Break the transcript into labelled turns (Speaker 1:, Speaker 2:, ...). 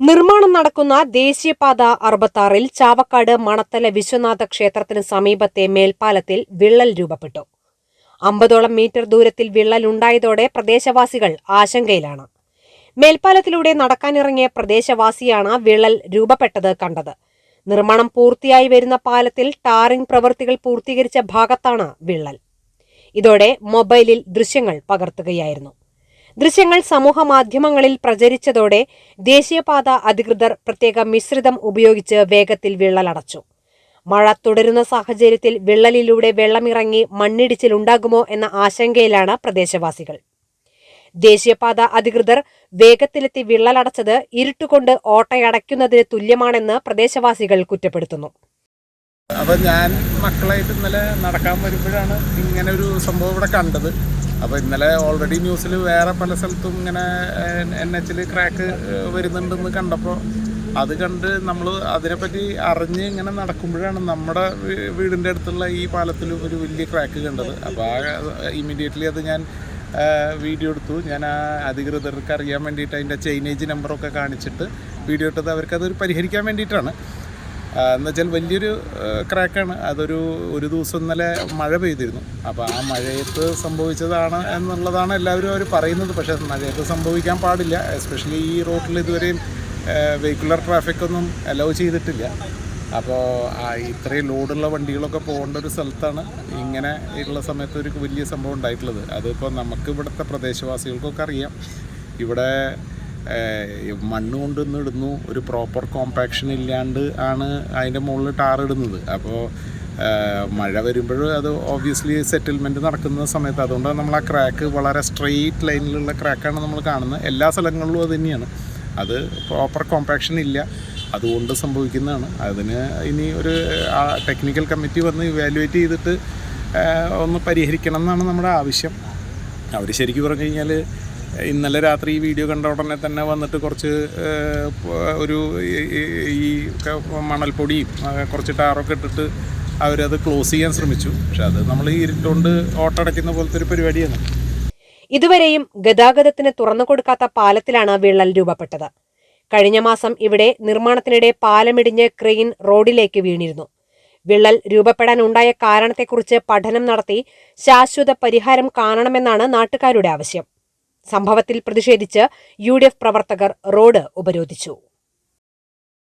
Speaker 1: നിർമ്മാണം നടക്കുന്ന ദേശീയപാത അറുപത്താറിൽ ചാവക്കാട് മണത്തല വിശ്വനാഥ ക്ഷേത്രത്തിന് സമീപത്തെ മേൽപ്പാലത്തിൽ വിള്ളൽ രൂപപ്പെട്ടു. അമ്പതോളം മീറ്റർ ദൂരത്തിൽ വിള്ളൽ ഉണ്ടായതോടെ പ്രദേശവാസികൾ ആശങ്കയിലാണ്. മേൽപ്പാലത്തിലൂടെ നടക്കാനിറങ്ങിയ പ്രദേശവാസിയാണ് വിള്ളൽ രൂപപ്പെട്ടത് കണ്ടത്. നിർമ്മാണം പൂർത്തിയായി വരുന്ന പാലത്തിൽ ടാറിംഗ് പ്രവൃത്തികൾ പൂർത്തീകരിച്ച ഭാഗത്താണ് വിള്ളൽ. ഇതോടെ മൊബൈലിൽ ദൃശ്യങ്ങൾ പകർത്തുകയായിരുന്നു. ദൃശ്യങ്ങൾ സമൂഹ മാധ്യമങ്ങളിൽ പ്രചരിച്ചതോടെ ദേശീയപാത അധികൃതർ പ്രത്യേക മിശ്രിതം ഉപയോഗിച്ച് വേഗത്തിൽ വിള്ളലടച്ചു. മഴ തുടരുന്ന സാഹചര്യത്തിൽ വിള്ളലിലൂടെ വെള്ളമിറങ്ങി മണ്ണിടിച്ചിലുണ്ടാകുമോ എന്ന ആശങ്കയിലാണ് പ്രദേശവാസികൾ. ദേശീയപാത അധികൃതർ വേഗത്തിലെത്തി വിള്ളലടച്ചത് ഇരുട്ടുകൊണ്ട് ഓട്ടയടയ്ക്കുന്നതിന് തുല്യമാണെന്ന് പ്രദേശവാസികൾ കുറ്റപ്പെടുത്തുന്നു.
Speaker 2: അപ്പൊ ഞാൻ മക്കളായിട്ട് ഇന്നലെ നടക്കാൻ വരുമ്പോഴാണ് ഇങ്ങനെ ഒരു സംഭവം ഇവിടെ കണ്ടത്. അപ്പോൾ ഇന്നലെ ഓൾറെഡി ന്യൂസിൽ വേറെ പല സ്ഥലത്തും ഇങ്ങനെ എൻ എച്ചിൽ ക്രാക്ക് വരുന്നുണ്ടെന്ന് കണ്ടപ്പോൾ അത് കണ്ട് നമ്മൾ അതിനെപ്പറ്റി അറിഞ്ഞ് ഇങ്ങനെ നടക്കുമ്പോഴാണ് നമ്മുടെ വീടിന്റെ അടുത്തുള്ള ഈ പാലത്തിൽ ഒരു വലിയ ക്രാക്ക് കണ്ടത്. അപ്പോൾ ആ ഇമ്മീഡിയറ്റ്ലി അത് ഞാൻ വീഡിയോ എടുത്തു. ഞാൻ ആ അധികൃതർക്ക് അറിയാൻ വേണ്ടിയിട്ട് അതിന്റെ ചെയിനേജ് നമ്പറൊക്കെ കാണിച്ചിട്ട് വീഡിയോ ഇട്ടത്. അവർക്കത് പരിഹരിക്കാൻ വേണ്ടിയിട്ടാണ്. എന്നുവെച്ചാൽ വലിയൊരു ക്രാക്കാണ് അതൊരു ഒരു ദിവസം ഇന്നലെ മഴ പെയ്തിരുന്നു. അപ്പോൾ ആ മഴയത്ത് സംഭവിച്ചതാണ് എന്നുള്ളതാണ് എല്ലാവരും അവർ പറയുന്നത്. പക്ഷേ മഴയത്ത് സംഭവിക്കാൻ പാടില്ല. എസ്പെഷ്യലി ഈ റോഡിൽ ഇതുവരെയും വെഹിക്കുലർ ട്രാഫിക് ഒന്നും അലൗ ചെയ്തിട്ടില്ല. അപ്പോൾ ഇത്രയും ലോഡുള്ള വണ്ടികളൊക്കെ പോകേണ്ട ഒരു സ്ഥലത്താണ് ഇങ്ങനെ ഉള്ള സമയത്ത് ഒരു വലിയ സംഭവം ഉണ്ടായിട്ടുള്ളത്. അതിപ്പോൾ നമുക്ക് ഇവിടുത്തെ പ്രദേശവാസികൾക്കൊക്കെ അറിയാം. ഇവിടെ മണ്ണ് കൊണ്ടുവന്ന് ഇടുന്നു. ഒരു പ്രോപ്പർ കോമ്പാക്ഷൻ ഇല്ലാണ്ട് ആണ് അതിന്റെ മുകളിൽ ടാർ ഇടുന്നത്. അപ്പോൾ മഴ വരുമ്പോഴും അത് ഓബിയസ്ലി സെറ്റിൽമെന്റ് നടക്കുന്ന സമയത്ത് അതുകൊണ്ട് നമ്മൾ ആ ക്രാക്ക് വളരെ സ്ട്രെയിറ്റ് ലൈനിലുള്ള ക്രാക്കാണ് നമ്മൾ കാണുന്നത്. എല്ലാ സ്ഥലങ്ങളിലും അത് തന്നെയാണ്. അത് പ്രോപ്പർ കോമ്പാക്ഷൻ ഇല്ല. അതുകൊണ്ട് സംഭവിക്കുന്നതാണ്. അതിന് ഇനി ഒരു ആ ടെക്നിക്കൽ കമ്മിറ്റി വന്ന് ഇവാലുവേറ്റ് ചെയ്തിട്ട് ഒന്ന് പരിഹരിക്കണം എന്നാണ് നമ്മുടെ ആവശ്യം. അവർ ശരിക്കും പറഞ്ഞു കഴിഞ്ഞാൽ ഇന്നലെ രാത്രി ഈ വീഡിയോ കണ്ട ഉടനെ തന്നെ വന്നിട്ട് കുറച്ച് ഒരു ഈ- മണൽപ്പൊടിയും കുറച്ച് ടാറൊക്കെ ഇട്ടിട്ട് അവരത് ക്ലോസ് ചെയ്യാൻ ശ്രമിച്ചു. പക്ഷെ അത് നമ്മൾ ഇരുട്ടുകൊണ്ട് ഓട്ടടയ്ക്കുന്ന പോലത്തെ ഒരു പരിപാടിയാണ്.
Speaker 1: ഇതുവരെയും ഗതാഗതത്തിന് തുറന്നു കൊടുക്കാത്ത പാലത്തിലാണ് വിള്ളൽ രൂപപ്പെട്ടത്. കഴിഞ്ഞ മാസം ഇവിടെ നിർമ്മാണത്തിനിടെ പാലമിടിഞ്ഞ് ക്രെയിൻ റോഡിലേക്ക് വീണിരുന്നു. വിള്ളൽ രൂപപ്പെടാനുണ്ടായ കാരണത്തെക്കുറിച്ച് പഠനം നടത്തി ശാശ്വത പരിഹാരം കാണണമെന്നാണ് നാട്ടുകാരുടെ ആവശ്യം. സംഭവത്തിൽ പ്രതിഷേധിച്ച് യു പ്രവർത്തകർ റോഡ് ഉപരോധിച്ചു.